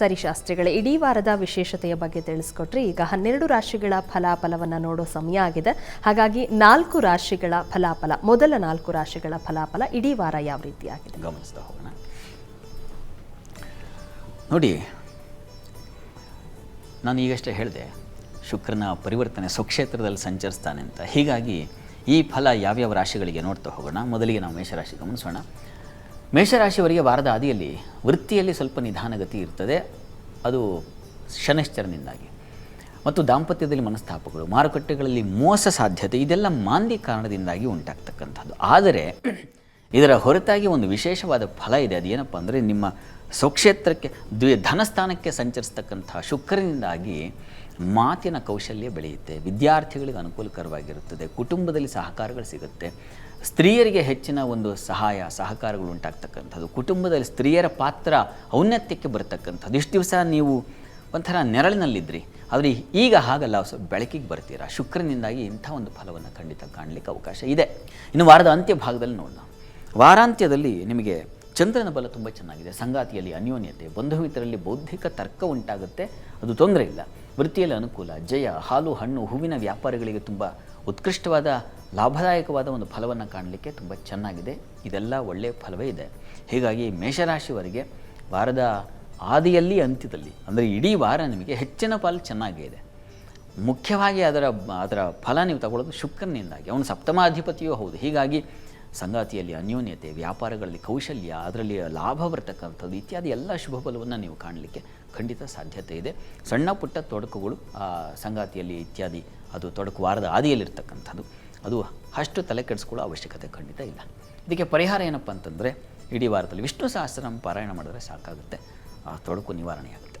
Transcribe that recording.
ಸರಿ ಶಾಸ್ತ್ರಿಗಳೇ ಇಡೀ ವಾರದ ವಿಶೇಷತೆಯ ಬಗ್ಗೆ ತಿಳಿಸ್ಕೊಟ್ರಿ. ಈಗ ಹನ್ನೆರಡು ರಾಶಿಗಳ ಫಲಾಫಲವನ್ನು ನೋಡೋ ಸಮಯ ಆಗಿದೆ. ಹಾಗಾಗಿ ನಾಲ್ಕು ರಾಶಿಗಳ ಫಲಾಫಲ, ಮೊದಲ ನಾಲ್ಕು ರಾಶಿಗಳ ಫಲಾಫಲ ಇಡೀ ವಾರ ಯಾವ ಆಗಿದೆ? ಗಮನಿಸ್ತಾ ಹೋಗೋಣ. ನೋಡಿ, ನಾನು ಈಗಷ್ಟೇ ಹೇಳಿದೆ, ಶುಕ್ರನ ಪರಿವರ್ತನೆ ಸ್ವಕ್ಷೇತ್ರದಲ್ಲಿ ಸಂಚರಿಸ್ತಾನೆ ಅಂತ. ಹೀಗಾಗಿ ಈ ಫಲ ಯಾವ್ಯಾವ ರಾಶಿಗಳಿಗೆ ನೋಡ್ತಾ ಹೋಗೋಣ? ಮೊದಲಿಗೆ ನಾವು ಮೇಷರಾಶಿ ಗಮನಿಸೋಣ. ಮೇಷರಾಶಿಯವರಿಗೆ ವಾರದ ಆದಿಯಲ್ಲಿ ವೃತ್ತಿಯಲ್ಲಿ ಸ್ವಲ್ಪ ನಿಧಾನಗತಿ ಇರ್ತದೆ. ಅದು ಶನಶ್ಚರನಿಂದಾಗಿ. ಮತ್ತು ದಾಂಪತ್ಯದಲ್ಲಿ ಮನಸ್ತಾಪಗಳು, ಮಾರುಕಟ್ಟೆಗಳಲ್ಲಿ ಮೋಸ ಸಾಧ್ಯತೆ, ಇದೆಲ್ಲ ಮಾಂದಿ ಕಾರಣದಿಂದಾಗಿ ಉಂಟಾಗ್ತಕ್ಕಂಥದ್ದು. ಆದರೆ, ಇದರ ಹೊರತಾಗಿ ಒಂದು ವಿಶೇಷವಾದ ಫಲ ಇದೆ. ಅದೇನಪ್ಪ ಅಂದರೆ, ನಿಮ್ಮ ಸ್ವಕ್ಷೇತ್ರಕ್ಕೆ, ದ್ವಿ ಧನಸ್ಥಾನಕ್ಕೆ ಸಂಚರಿಸ್ತಕ್ಕಂಥ ಶುಕ್ರನಿಂದಾಗಿ ಮಾತಿನ ಕೌಶಲ್ಯ ಬೆಳೆಯುತ್ತೆ, ವಿದ್ಯಾರ್ಥಿಗಳಿಗೆ ಅನುಕೂಲಕರವಾಗಿರುತ್ತದೆ, ಕುಟುಂಬದಲ್ಲಿ ಸಹಕಾರಗಳು ಸಿಗುತ್ತೆ. ಸ್ತ್ರೀಯರಿಗೆ ಹೆಚ್ಚಿನ ಒಂದು ಸಹಾಯ, ಸಹಕಾರಗಳು ಉಂಟಾಗ್ತಕ್ಕಂಥದ್ದು. ಕುಟುಂಬದಲ್ಲಿ ಸ್ತ್ರೀಯರ ಪಾತ್ರ ಔನ್ನತ್ಯಕ್ಕೆ ಬರತಕ್ಕಂಥದ್ದು. ಇಷ್ಟು ದಿವಸ ನೀವು ಒಂಥರ ನೆರಳಿನಲ್ಲಿದ್ರಿ. ಆದರೆ ಈಗ ಹಾಗಲ್ಲ ಸ್ವಲ್ಪ ಬೆಳಕಿಗೆ ಬರ್ತೀರಾ? ಶುಕ್ರನಿಂದಾಗಿ ಇಂಥ ಒಂದು ಫಲವನ್ನು ಖಂಡಿತ ಕಾಣಲಿಕ್ಕೆ ಅವಕಾಶ ಇದೆ. ಇನ್ನು ವಾರದ ಅಂತ್ಯ ಭಾಗದಲ್ಲಿ ನೋಡೋಣ. ವಾರಾಂತ್ಯದಲ್ಲಿ ನಿಮಗೆ ಚಂದ್ರನ ಬಲ ತುಂಬ ಚೆನ್ನಾಗಿದೆ. ಸಂಗಾತಿಯಲ್ಲಿ ಅನ್ಯೋನ್ಯತೆ ಬಂಧು ಮಿತ್ರರಲ್ಲಿ ಬೌದ್ಧಿಕ ತರ್ಕ ಉಂಟಾಗುತ್ತೆ. ಅದು ತೊಂದರೆ ಇಲ್ಲ. ವೃತ್ತಿಯಲ್ಲಿ ಅನುಕೂಲ, ಜಯ, ಹಾಲು, ಹಣ್ಣು, ಹೂವಿನ ವ್ಯಾಪಾರಿಗಳಿಗೆ ತುಂಬ ಉತ್ಕೃಷ್ಟವಾದ, ಲಾಭದಾಯಕವಾದ ಒಂದು ಫಲವನ್ನು ಕಾಣಲಿಕ್ಕೆ ತುಂಬ ಚೆನ್ನಾಗಿದೆ. ಇದೆಲ್ಲ ಒಳ್ಳೆಯ ಫಲವೇ ಇದೆ. ಹೀಗಾಗಿ ಮೇಷರಾಶಿವರಿಗೆ ವಾರದ ಆದಿಯಲ್ಲಿ, ಅಂತ್ಯದಲ್ಲಿ, ಅಂದರೆ ಇಡೀ ವಾರ ನಿಮಗೆ ಹೆಚ್ಚಿನ ಪಾಲು ಚೆನ್ನಾಗೇ ಇದೆ. ಮುಖ್ಯವಾಗಿ ಅದರ ಅದರ ಫಲ ನೀವು ತಗೊಳ್ಳೋದು ಶುಕ್ರನಿಂದಾಗಿ. ಅವನು ಸಪ್ತಮಾಧಿಪತಿಯೂ ಹೌದು. ಹೀಗಾಗಿ ಸಂಗಾತಿಯಲ್ಲಿ ಅನ್ಯೋನ್ಯತೆ, ವ್ಯಾಪಾರಗಳಲ್ಲಿ ಕೌಶಲ್ಯ, ಅದರಲ್ಲಿ ಲಾಭ ಬರ್ತಕ್ಕಂಥದ್ದು ಇತ್ಯಾದಿ ಎಲ್ಲ ಶುಭ ಫಲವನ್ನು ನೀವು ಕಾಣಲಿಕ್ಕೆ ಖಂಡಿತ ಸಾಧ್ಯತೆ ಇದೆ. ಸಣ್ಣ ಪುಟ್ಟ ತೊಡಕುಗಳು, ಆ, ಸಂಗಾತಿಯಲ್ಲಿ ಇತ್ಯಾದಿ, ಅದು ತೊಡಕು ವಾರದ ಆದಿಯಲ್ಲಿರ್ತಕ್ಕಂಥದ್ದು ಅದು ಅಷ್ಟು ತಲೆ ಕೆಡಿಸ್ಕೊಳ್ಳೋ ಅವಶ್ಯಕತೆ ಖಂಡಿತ ಇಲ್ಲ. ಇದಕ್ಕೆ ಪರಿಹಾರ ಏನಪ್ಪ ಅಂತಂದರೆ, ಇಡೀ ವಾರದಲ್ಲಿ ವಿಷ್ಣು ಸಹಸ್ರನಾಮ ಪಾರಾಯಣ ಮಾಡಿದ್ರೆ ಸಾಕಾಗುತ್ತೆ. ಆ ತೊಡಕು ನಿವಾರಣೆಯಾಗುತ್ತೆ.